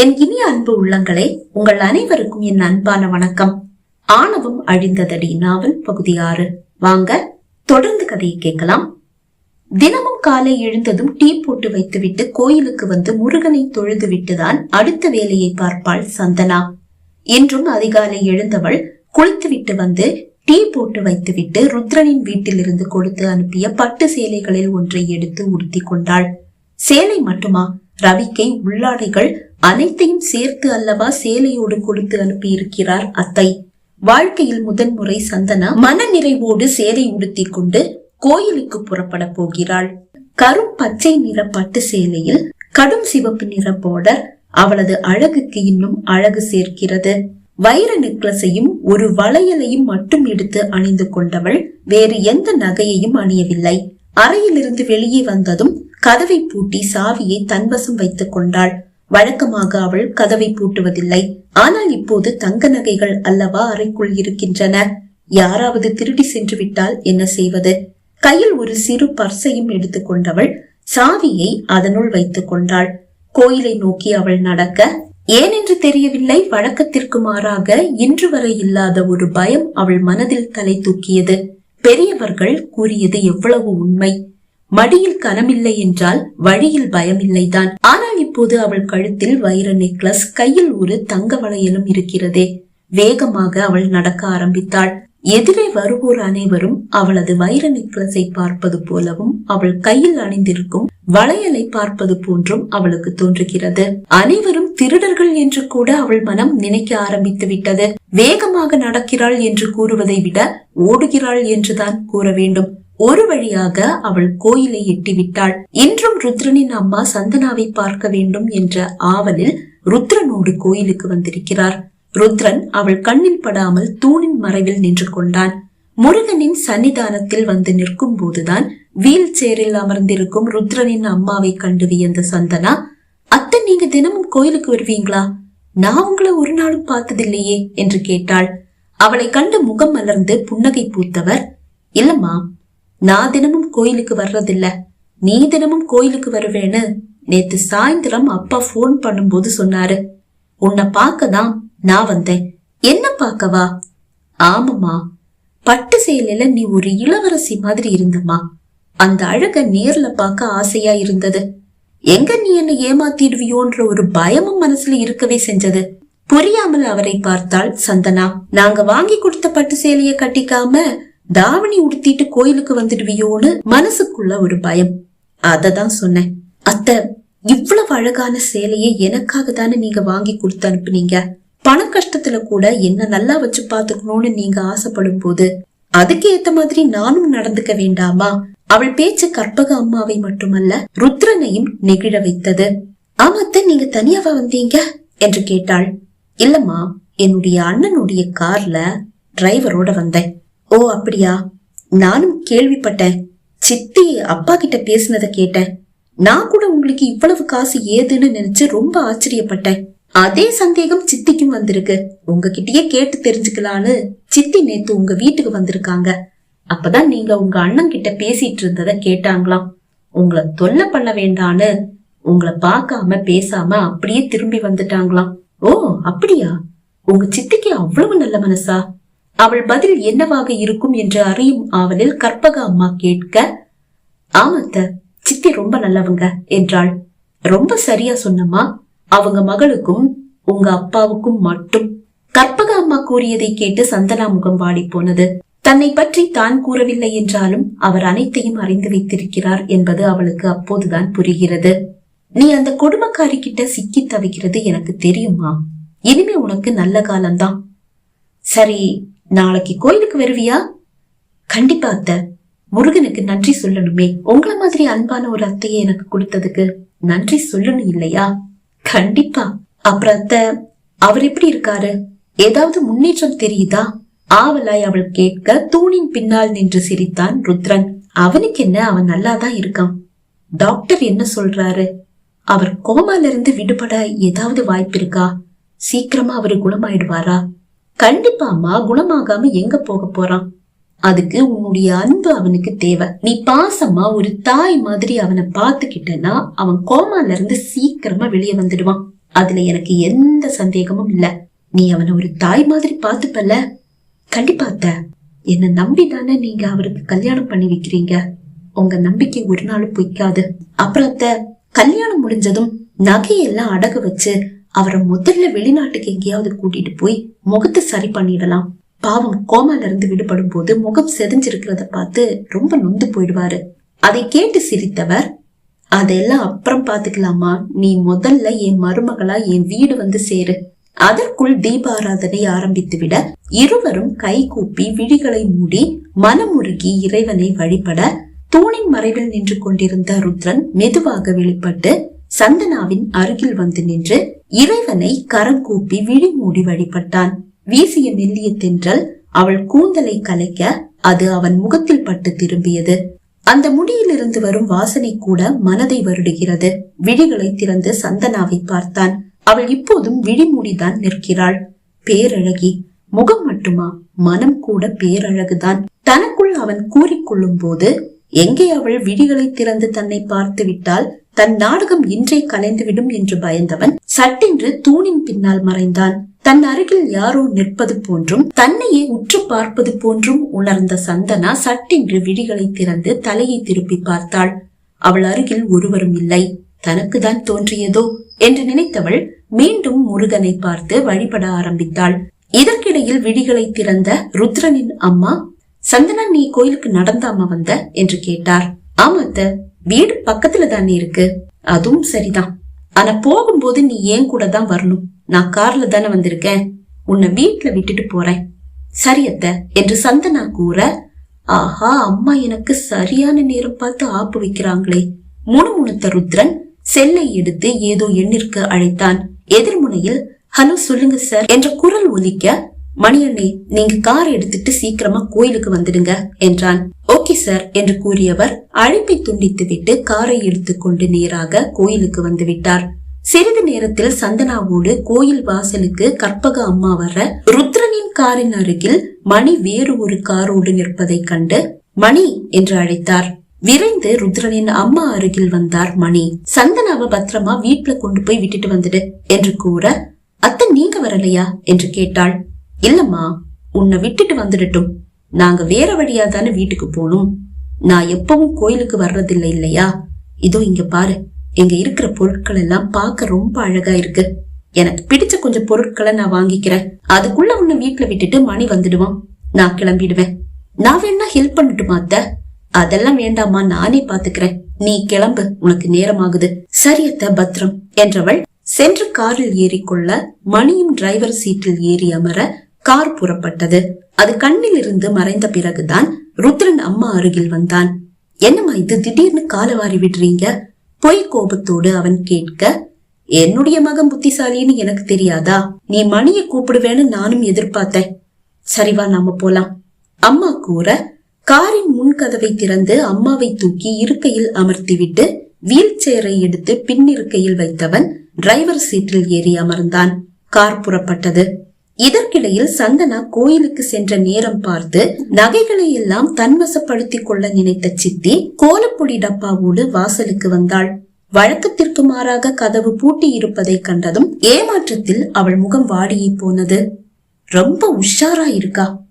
என் இனிய அன்பு உள்ளங்களே உங்கள் அனைவருக்கும் என் அன்பான வணக்கம். ஆணவம் அழிந்ததடி நாவல் பகுதி ஆறு. வாங்க தொடர்ந்து கதையை கேட்கலாம். தினமும் காலை எழுந்ததும் டீ போட்டு வைத்துவிட்டு கோயிலுக்கு வந்து முருகனை தொழுது விட்டுதான் அடுத்த வேலையை பார்ப்பாள் சந்தனா. என்றும் அதிகாலை எழுந்தவள் குளித்துவிட்டு வந்து டீ போட்டு வைத்துவிட்டு ருத்ரனின் வீட்டிலிருந்து கொடுத்து அனுப்பிய பட்டு சேலைகளில் ஒன்றை எடுத்து உடுத்தி கொண்டாள். சேலை மட்டுமா? ரவிக்கை உள்ளாடைகள் அனைத்தையும் சேர்த்து அல்லவா சேலையோடு கொடுத்து அனுப்பி இருக்கிறார் அத்தை. வாழ்க்கையில் முதன்முறை சந்தனா மன நிறைவோடு சேலை உடுத்திக் கொண்டு கோயிலுக்கு புறப்பட போகிறாள். கரும் பச்சை நிற பட்டு சேலையில் கடும் சிவப்பு நிற பார்டர் அவளது அழகுக்கு இன்னும் அழகு சேர்க்கிறது. வைர நெக்லஸையும் ஒரு வளையலையும் மட்டும் எடுத்து அணிந்து கொண்டவள் வேறு எந்த நகையையும் அணியவில்லை. அறையிலிருந்து வெளியே வந்ததும் கதவை பூட்டி சாவியை தன்வசம் வைத்துக் கொண்டாள். வழக்கமாக அவள் கதவை பூட்டுவதில்லை. ஆனால் இப்போது தங்க நகைகள் அல்லவா அறைக்குள் இருக்கின்றன. யாராவது திருடி சென்று விட்டால் என்ன செய்வது? கையில் ஒரு சிறு பர்சையும் எடுத்துக்கொண்டவள் சாவியை அதனுள் வைத்துக் கொண்டாள். கோயிலை நோக்கி அவள் நடக்க ஏனென்று தெரியவில்லை வழக்கத்திற்கு மாறாக இன்று வரை இல்லாத ஒரு பயம் அவள் மனதில் தலை தூக்கியது. பெரியவர்கள் கூறியது எவ்வளவு உண்மை. மடியில் கனமில்லை என்றால் வழியில் பயமில்லைதான். ஆனால் இப்போது அவள் கழுத்தில் வைர நெக்லஸ் கையில் ஒரு தங்க வளையலும் இருக்கிறதே. வேகமாக அவள் நடக்க ஆரம்பித்தாள். எதிரே வருவோர் அனைவரும் அவளது வைர நெக்லஸை பார்ப்பது போலவும் அவள் கையில் அணிந்திருக்கும் வளையலை பார்ப்பது போன்றும் அவளுக்கு தோன்றுகிறது. அனைவரும் திருடர்கள் என்று கூட அவள் மனம் நினைக்க ஆரம்பித்து விட்டது. வேகமாக நடக்கிறாள் என்று கூறுவதை விட ஓடுகிறாள் என்றுதான் கூற வேண்டும். ஒரு வழியாக அவள் கோயிலை எட்டிவிட்டாள். இன்றும் ருத்ரனின் அம்மா சந்தனாவை பார்க்க வேண்டும் என்ற ஆவலில் ருத்ரனோடு கோயிலுக்கு வந்திருக்கிறார். ருத்ரன் அவள் கண்ணில் படாமல் தூணின் மறைவில் நின்று கொண்டான். முருகனின் சன்னிதானத்தில் வந்து நிற்கும் போதுதான் வீல் சேரில் அமர்ந்திருக்கும் ருத்ரனின் அம்மாவை கண்டு வியந்த சந்தனா அத்தை நீங்க தினமும் கோயிலுக்கு வருவீங்களா? நான் உங்களை ஒரு நாளும் பார்த்ததில்லையே என்று கேட்டாள். அவளை கண்டு முகம் மலர்ந்து புன்னகை பூத்தவர் இல்லம்மா நான் தினமும் கோயிலுக்கு வர்றதில்ல. நீ தினமும் கோயிலுக்கு வருவேன்னு நேத்து சாயந்தரம் அப்பா போன் பண்ணும்போது சொன்னாரு. உன்னை பார்க்கதான் நான் வந்தேன். என்ன பார்க்கவா? ஆமாமா பட்டு சேலையில நீ ஒரு இளவரசி மாதிரி இருந்தம்மா. அந்த அழக நேர்ல பார்க்க ஆசையா இருந்தது. எங்க நீ என்ன ஏமாத்திடுவியோன்ற ஒரு பயமும் மனசுல இருக்கவே செஞ்சது. புரியாமல் அவரை பார்த்தாள் சந்தனா. நாங்க வாங்கி கொடுத்த பட்டு சேலைய கட்டிக்காம தாவணி உடுத்திட்டு கோயிலுக்கு வந்துடுவியோன்னு மனசுக்குள்ள ஒரு பயம். அததான் சொன்னேன். அத்த இவ்வளவு அழகான சேலையை எனக்காக தானே நீங்க வாங்கி கொடுத்து அனுப்புனீங்க? பண கஷ்டத்துல கூட என்ன நல்லா வச்சு பாத்துக்கணும்னு நீங்க ஆசைப்படும் போது அதுக்கு ஏத்த மாதிரி நானும் நடந்துக்க வேண்டாமா? அவள் பேச்சு கற்பக அம்மாவை மட்டுமல்ல ருத்ரனையும் நெகிழ வைத்தது. ஆமாத்த நீங்க தனியாவா வந்தீங்க? என்று கேட்டாள். இல்லம்மா என்னுடைய அண்ணனுடைய கார்ல டிரைவரோட வந்தேன். ஓ அப்படியா? நானும் கேள்விப்பட்டேன். சித்தி அப்பா கிட்ட பேசினத கேட்டேன். நான் கூட உங்களுக்கு இவ்வளவு காசு ஏதுன்னு நினைச்சு ரொம்ப ஆச்சரியப்பட்டேன். அதே சந்தேகம் சித்திக்கும் வந்திருக்கு. உங்ககிட்டயே கேட்டு தெரிஞ்சுக்கலான்னு சித்தி நேத்து உங்க வீட்டுக்கு வந்திருக்காங்க. அப்பதான் நீங்க உங்க அண்ணன் கிட்ட பேசிட்டு இருந்தத கேட்டாங்களாம். உங்களை தொல்லை பண்ண வேண்டான்னு உங்களை பார்க்காம பேசாம அப்படியே திரும்பி வந்துட்டாங்களாம். ஓ அப்படியா? உங்க சித்திக்கு அவ்வளவு நல்ல மனசா? அவள் பதில் என்னவாக இருக்கும் என்று அறியும் ஆவலில் கற்பக அம்மா கேட்க ஆமாத்த சித்தி ரொம்ப நல்லவங்க என்றாள். ரொம்ப சரியா சொன்னம்மா. அவங்க மகளுக்கும் உங்க அப்பாவுக்கும் மட்டும். கற்பக அம்மா கூறியதை கேட்டு சந்தனா முகம் வாடி போனது. தன்னை பற்றி தான் கூறவில்லை என்றாலும் அவர் அனைத்தையும் அறிந்து வைத்திருக்கிறார் என்பது அவளுக்கு அப்போதுதான் புரிகிறது. நீ அந்த கொடுமக்காரி கிட்ட சிக்கி தவிக்கிறது எனக்கு தெரியுமா? இனிமே உனக்கு நல்ல காலம்தான். சரி நாளைக்கு கோயிலுக்கு வருவியா? கண்டிப்பா அத்தை. முருகனுக்கு நன்றி சொல்லணுமே. உங்கள மாதிரி அன்பான ஒரு அத்தையை எனக்கு கொடுத்ததுக்கு நன்றி சொல்லணும் இல்லையா? கண்டிப்பா. அப்புறம் அத்தை அவர் எப்படி இருக்காரு? ஏதாவது முன்னேற்றம் தெரியுதா? ஆவலாய் அவள் கேட்க தூணின் பின்னால் நின்று சிரித்தான் ருத்ரன். அவனுக்கு என்ன? அவன் நல்லாதான் இருக்கான். டாக்டர் என்ன சொல்றாரு? அவர் கோமால இருந்து விடுபட ஏதாவது வாய்ப்பு இருக்கா? சீக்கிரமா அவரு குணமாயிடுவாரா? கண்டிப்பா அம்மா குணமாகாம எங்க போக போறான்? அதுக்கு உன்னுடைய அன்பு அவனுக்கு தேவை. நீ பாசமா ஒரு தாய் மாதிரி அவனை பாத்துக்கிட்டனா அவன் கோமால இருந்து சீக்கிரமா வெளியே வந்துடுவான். அதுல எனக்கு எந்த சந்தேகமும் இல்ல. நீ அவனை ஒரு தாய் மாதிரி பாத்துப்பல கண்டிப்பா அத்தை. என்ன நம்பி தானே நீங்க அவருக்கு கல்யாணம் பண்ணி வைக்கிறீங்க. உங்க நம்பிக்கை ஒரு நாளும் பொய்க்காது. அப்புறம் அத்தை கல்யாணம் முடிஞ்சதும் நகையெல்லாம் அடகு வச்சு அவரை முதல்ல வெளிநாட்டுக்கு எங்கேயாவது கூட்டிட்டு போய் முகத்தை சரி பண்ணிடலாம். பாவம் கோமால இருந்து விடுபடும் போது முகம் செதஞ்சிருக்கிறத பார்த்து ரொம்ப நொந்து போயிடுவாரு. அதை கேட்டு சிரித்தவர் அதெல்லாம் அப்புறம் பாத்துக்கலாமா? நீ முதல்ல என் மருமகளா என் வீடு வந்து சேரு. அதற்குள் தீபாராதனை ஆரம்பித்து விட இருவரும் கை கூப்பி விழிகளை மூடி மனமுருகி இறைவனை வழிபட தூணின் மறைவில் நின்று கொண்டிருந்த ருத்ரன் மெதுவாக வெளிப்பட்டு சந்தனாவின் அருகில் வந்து நின்று இறைவனை கரம் கூப்பி விழி மூடி வழிபட்டான். வீசிய மெல்லிய தென்றல் அவள் கூந்தலை கலைக்க அது அவன் முகத்தில் பட்டு திரும்பியது. அந்த முடியிலிருந்து வரும் வாசனை கூட மனதை வருடுகிறது. விழிகளை திறந்து சந்தனாவை பார்த்தான். அவள் இப்போதும் விழிமூடிதான் நிற்கிறாள். பேரழகி முகம் மட்டுமா? மனம் கூட பேரழகுதான். தனக்குள் அவன் கூறிக்கொள்ளும் போது எங்கே அவள் விழிகளை திறந்து தன்னை பார்த்து விட்டால் தன் நாடகம் இன்றே கலைந்துவிடும் என்று பயந்தவன் சட்டென்று தூணின் பின்னால் மறைந்தான். தன் அருகில் யாரோ நிற்பது போன்றும் தன்னையே உற்று பார்ப்பது போன்றும் உணர்ந்த சந்தனா சட்டென்று விழிகளை திறந்து தலையை திருப்பி பார்த்தாள். அவள் அருகில் ஒருவரும் இல்லை. தனக்குதான் தோன்றியதோ என்று நினைத்தவள் மீண்டும் முருகனை பார்த்து வழிபட ஆரம்பித்தாள். இதற்கிடையில் விழிகளை திறந்த ருத்ரனின் அம்மா சந்தனா நீ கோயிலுக்கு நடந்தாம வந்த? என்று கேட்டார். ஆமாத்த வீடு பக்கத்துல தானே இருக்கு. அதுவும் சரிதான். ஆனா போகும்போது நீ ஏன் கூட தான் வரணும்? நான் கார்ல தானே வந்திருக்கேன். உன்னை வீட்டுல விட்டுட்டு போறேன். சரி அத்த என்று சந்தனா கூற ஆஹா அம்மா எனக்கு சரியான நேரம் பார்த்து ஆப்பு வைக்கிறாங்களே. முணுமுணுத்த ருத்ரன் செல்லை எடுத்து ஏதோ எண்ணிற்கு அழைத்தான். எதிர்முனையில் ஹலோ சொல்லுங்க சார் என்ற குரல் ஒலிக்க மணியண்ணே நீங்க கார் எடுத்துட்டு சீக்கிரமா கோயிலுக்கு வந்துடுங்க என்றான். ஓகே சார் என்று கூறியவர் அழைப்பை துண்டித்து விட்டு காரை எடுத்துக்கொண்டு நேராக கோயிலுக்கு வந்து விட்டார் சிறிது நேரத்தில் சந்தனாவோடு கோயில் வாசலுக்கு கற்பக அம்மா வர ருத்ரனின் காரின் அருகில் மணி வேறு ஒரு காரோடு நிற்பதை கண்டு மணி என்று அழைத்தார். விரைந்து ருத்ரனின் அம்மா அருகில் வந்தார் மணி. சந்தனாவை பத்திரமா வீட்டுல கொண்டு போய் விட்டுட்டு வந்துடு என்று கூற அத்தை நீங்க வரலையா? என்று கேட்டாள். இல்லம்மா உன்னை விட்டுட்டு வந்துடட்டும். நாங்க வேற வழியா தானே வீட்டுக்கு போகணும். நான் எப்பவும் கோயிலுக்கு வர்றதில்லை இல்லையா? இதோ இங்க பாரு இங்க இருக்கிற பொருட்கள் எல்லாம் பார்க்க ரொம்ப அழகா இருக்கு. எனக்கு பிடிச்ச கொஞ்சம் பொருட்களை நான் வாங்கிக்கிறேன். அதுக்குள்ள உன்னை வீட்டுல விட்டுட்டு மணி வந்துடுவான். நான் கிளம்பிடுவேன். நான் வேணா ஹெல்ப் பண்ணட்டுமா அத்த? அதெல்லாம் வேண்டாமா நானே பாத்துக்கிறேன். நீ கிளம்பு உனக்கு நேரமாகுது. சரியத்த பத்ரம் என்றவள் சென்று காரில் ஏறிக்கொள்ள மணியும் டிரைவர் சீட்டில் ஏறி அமர கார் புறப்பட்டது. அது கண்ணில் இருந்து மறைந்த பிறகுதான் ருத்ரன் அம்மா அருகில் வந்தான். என்னம்மா இது? திடீர்னு காலவாரி விடுறீங்க? பொய் கோபத்தோடு அவன் கேட்க என்னுடைய மகன் புத்திசாலின்னு எனக்கு தெரியாதா? நீ மணியை கூப்பிடுவேன்னு நானும் எதிர்பார்த்தேன். சரிவா நாம போலாம். அம்மா கூற காரின் முன்கதவை திறந்து அம்மாவை தூக்கி இருக்கையில் அமர்த்திவிட்டு வீல் சேரை எடுத்து பின்னிருக்கையில் வைத்தவன் டிரைவர் சீட்டில் ஏறி அமர்ந்தான். கார் புறப்பட்டது. இதற்கிடையில் சந்தனா கோயிலுக்கு சென்ற நேரம் பார்த்து நகைகளை எல்லாம் தன்வசப்படுத்திக் கொள்ள நினைத்த சித்தி கோலப்பொடி டப்பாவோடு வாசலுக்கு வந்தாள். வழக்கத்திற்கு மாறாக கதவு பூட்டி இருப்பதை கண்டதும் ஏமாற்றத்தில் அவள் முகம் வாடியே போனது. ரொம்ப உஷாரா இருக்கா?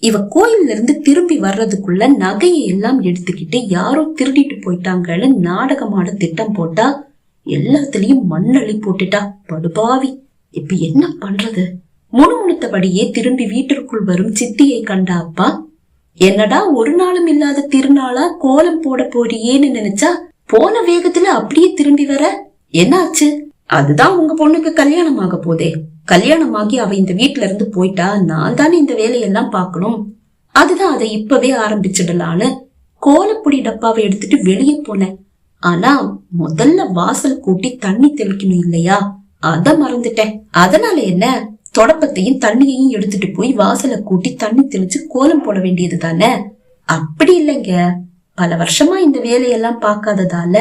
இவ கோயில்ல இருந்து திரும்பி வர்றதுக்குள்ள நகையை எல்லாம் எடுத்துக்கிட்டு யாரோ திருடிட்டு போயிட்டாங்கன்னு நாடகமாட திட்டம் போட்டா எல்லாத்துலயும் மண்ணள்ளி போட்டுட்டா படுபாவி. இப்ப என்ன பண்றது? முணுமுணுத்தபடியே திரும்பி வீட்டிற்குள் வரும் சித்தியை கண்ட அப்பா என்னடா ஒரு நாளும் இல்லாத திருநாளா? கோலம் போட போறியேன்னு நினைச்சா போன வேகத்துல அப்படியே திரும்பி வர? என்னாச்சு அதுதான் உங்க பொண்ணுக்கு கல்யாணம் ஆக போதே. கல்யாணமாகி அவ இந்த வீட்ல இருந்து போயிட்டா நான் தானே இந்த வேலையெல்லாம் பார்க்கணும். அதுதான் அதை இப்பவே ஆரம்பிச்சிடலான்னு கோலப்பொடி டப்பாவை எடுத்துட்டு வெளியே போனேன். ஆனா முதல்ல வாசல் கூட்டி தண்ணி தெளிக்கணும் இல்லையா? அத மறந்துட்டேன். அதனால என்ன? தொடப்பத்தையும் தண்ணியையும் எடுத்துட்டு போய் வாசலை கூட்டி தண்ணி தெளிச்சு கோலம் போட வேண்டியது தானே? அப்படி இல்லைங்க. பல வருஷமா இந்த வேலையெல்லாம் பார்க்காததால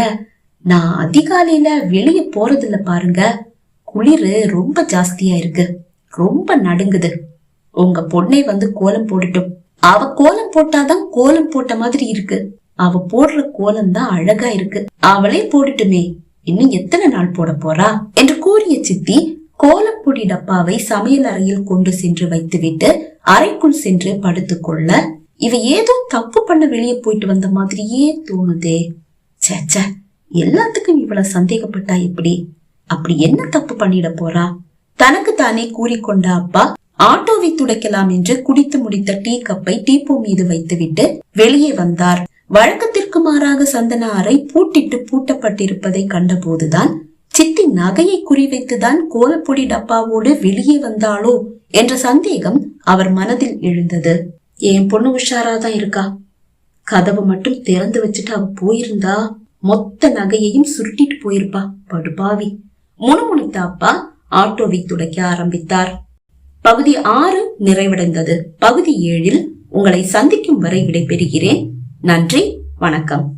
நான் அதிகாலையில வெளியே போறதில்ல பாருங்க. குளிரு ரொம்ப ஜாஸ்தியா இருக்கு. ரொம்ப நடுங்குது. உங்க பொண்ணை வந்து கோலம் போட்டுட்டும் அவ கோலம் போட்டாதான் கோலம் போட்ட மாதிரி இருக்கு. அவ போடுற கோலம் தான் அழகா இருக்கு. அவளே போட்டுட்டுமே இன்னும் எத்தனை நாள் போட போறா? என்று கூறிய சித்தி கோலப்பொடி டப்பாவை சமையல் அறையில் கொண்டு சென்று வைத்துவிட்டு அறைக்குள் சென்று படுத்துக்கொள்ள இவ ஏதோ தப்பு பண்ண வெளியே போயிட்டு வந்த மாதிரியே தோணுதே. சேச்ச எல்லாத்துக்கும் இவ்வளவு சந்தேகப்பட்டா எப்படி? அப்படி என்ன தப்பு பண்ணிட போறா? தனக்கு தானே கூறிக்கொண்ட அப்பா ஆட்டோவை துடைக்கலாம் என்று குடித்து முடித்த டீ கப்பை டீப்போ மீது வைத்துவிட்டு வெளியே வந்தார். வழக்கத்திற்கு மாறாக சந்தன அறை பூட்டிட்டு பூட்டப்பட்டிருப்பதை கண்டபோதுதான் சித்தி நகையை குறிவைத்துதான் கோலப்பொடி டப்பாவோடு வெளியே வந்தாளோ என்ற சந்தேகம் அவர் மனதில் எழுந்தது. என் பொண்ணு உஷாராதான் இருக்கா? கதவை மட்டும் திறந்து வச்சுட்டு அவ போயிருந்தா மொத்த நகையையும் சுருட்டிட்டு போயிருப்பா படுபாவி. முணுமுணுத்த அப்பா ஆட்டோவை துடைக்க ஆரம்பித்தார். பகுதி ஆறு நிறைவடைந்தது. பகுதி ஏழில் உங்களை சந்திக்கும் வரை விடைபெறுகிறேன். நன்றி வணக்கம்.